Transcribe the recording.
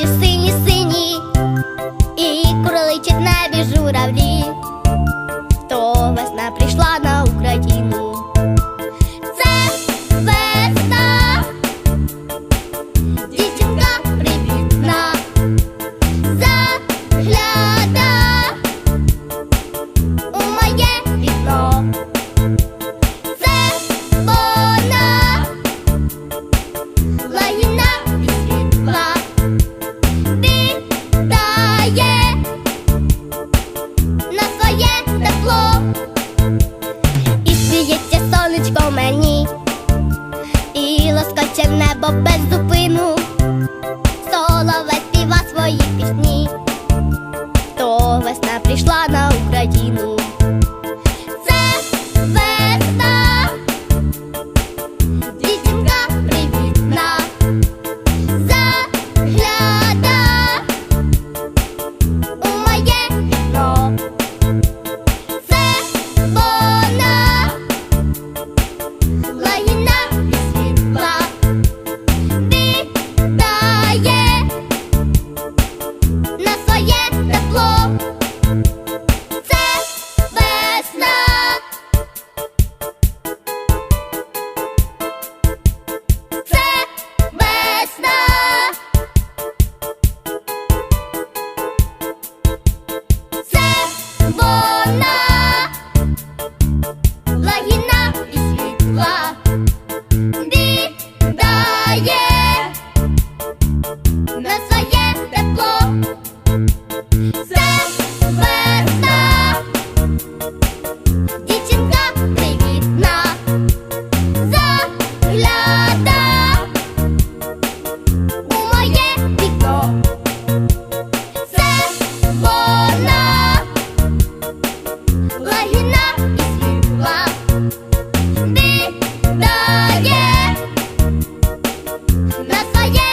очі сині сині. небо без зупину, солове співа свої пісні, то весна прийшла на Україну. На своє